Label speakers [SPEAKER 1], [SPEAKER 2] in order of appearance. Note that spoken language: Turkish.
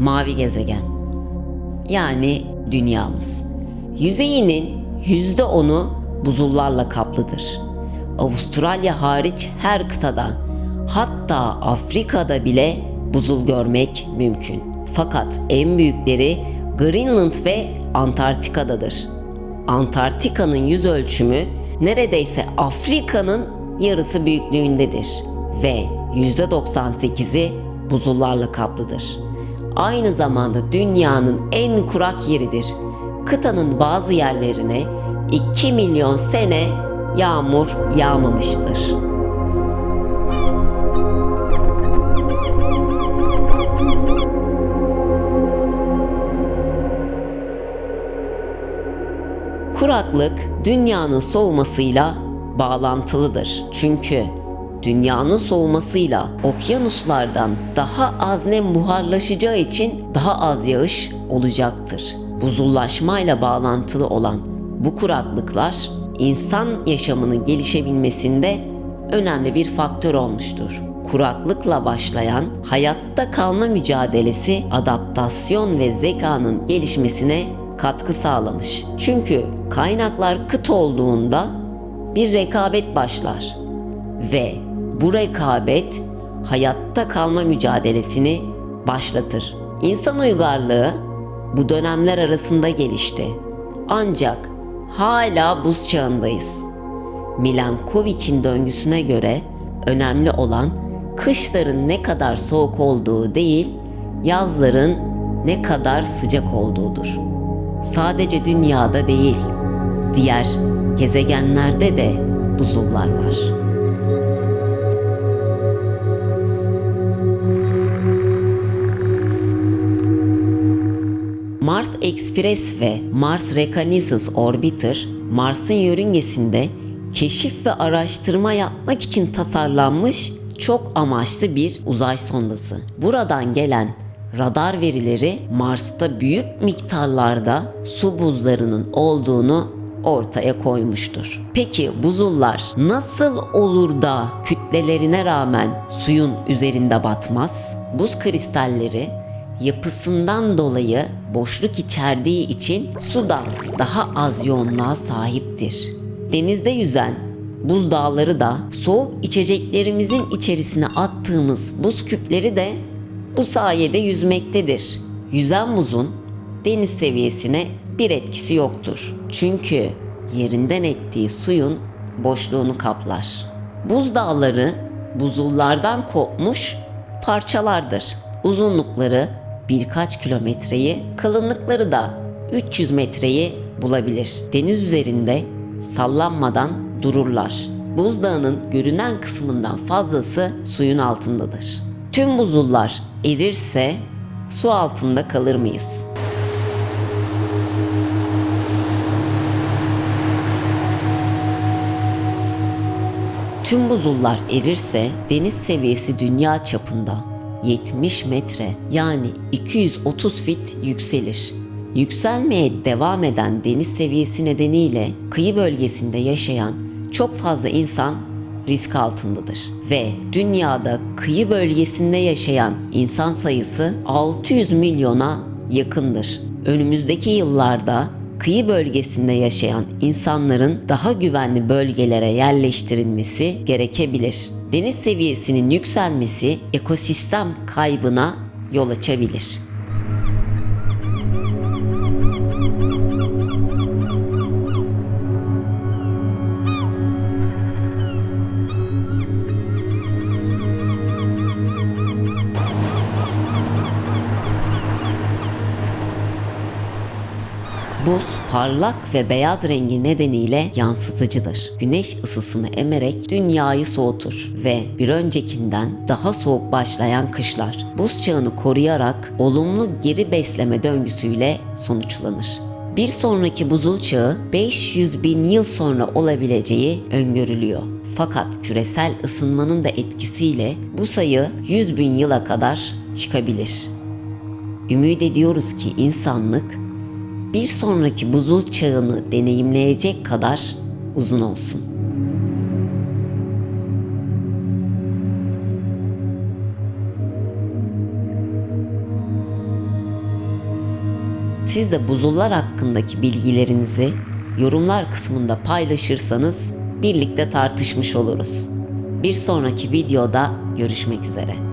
[SPEAKER 1] mavi gezegen. Yani dünyamız. Yüzeyinin yüzde onu buzullarla kaplıdır. Avustralya hariç her kıtada, hatta Afrika'da bile buzul görmek mümkün. Fakat en büyükleri Greenland ve Antarktika'dadır. Antarktika'nın yüz ölçümü neredeyse Afrika'nın yarısı büyüklüğündedir ve %98'i buzullarla kaplıdır. Aynı zamanda dünyanın en kurak yeridir. Kıtanın bazı yerlerine 2 milyon sene yağmur yağmamıştır. Kuraklık dünyanın soğumasıyla bağlantılıdır. Çünkü dünyanın soğumasıyla okyanuslardan daha az nem buharlaşacağı için daha az yağış olacaktır. Buzullaşmayla bağlantılı olan bu kuraklıklar insan yaşamının gelişebilmesinde önemli bir faktör olmuştur. Kuraklıkla başlayan hayatta kalma mücadelesi adaptasyon ve zekanın gelişmesine katkı sağlamış. Çünkü kaynaklar kıt olduğunda bir rekabet başlar ve bu rekabet hayatta kalma mücadelesini başlatır. İnsan uygarlığı bu dönemler arasında gelişti. Ancak hala buz çağındayız. Milankovitch'in döngüsüne göre önemli olan kışların ne kadar soğuk olduğu değil, yazların ne kadar sıcak olduğudur. Sadece dünyada değil, diğer gezegenlerde de buzullar var. Mars Express ve Mars Reconnaissance Orbiter, Mars'ın yörüngesinde keşif ve araştırma yapmak için tasarlanmış çok amaçlı bir uzay sondası. Buradan gelen radar verileri Mars'ta büyük miktarlarda su buzlarının olduğunu ortaya koymuştur. Peki buzullar nasıl olur da kütlelerine rağmen suyun üzerinde batmaz? Buz kristalleri yapısından dolayı boşluk içerdiği için suda daha az yoğunluğa sahiptir. Denizde yüzen buz dağları da soğuk içeceklerimizin içerisine attığımız buz küpleri de bu sayede yüzmektedir. Yüzen buzun deniz seviyesine bir etkisi yoktur. Çünkü yerinden ettiği suyun boşluğunu kaplar. Buz dağları buzullardan kopmuş parçalardır. Uzunlukları birkaç kilometreyi, kalınlıkları da 300 metreyi bulabilir. Deniz üzerinde sallanmadan dururlar. Buzdağının görünen kısmından fazlası suyun altındadır. Tüm buzullar erirse su altında kalır mıyız? Tüm buzullar erirse deniz seviyesi dünya çapında 70 metre yani 230 fit yükselir. Yükselmeye devam eden deniz seviyesi nedeniyle kıyı bölgesinde yaşayan çok fazla insan risk altındadır ve dünyada kıyı bölgesinde yaşayan insan sayısı 600 milyona yakındır. Önümüzdeki yıllarda kıyı bölgesinde yaşayan insanların daha güvenli bölgelere yerleştirilmesi gerekebilir. Deniz seviyesinin yükselmesi ekosistem kaybına yol açabilir. Parlak ve beyaz rengi nedeniyle yansıtıcıdır. Güneş ısısını emerek dünyayı soğutur ve bir öncekinden daha soğuk başlayan kışlar buz çağını koruyarak olumlu geri besleme döngüsüyle sonuçlanır. Bir sonraki buzul çağı 500 bin yıl sonra olabileceği öngörülüyor. Fakat küresel ısınmanın da etkisiyle bu sayı 100 bin yıla kadar çıkabilir. Ümit ediyoruz ki insanlık bir sonraki buzul çağını deneyimleyecek kadar uzun olsun. Siz de buzullar hakkındaki bilgilerinizi yorumlar kısmında paylaşırsanız birlikte tartışmış oluruz. Bir sonraki videoda görüşmek üzere.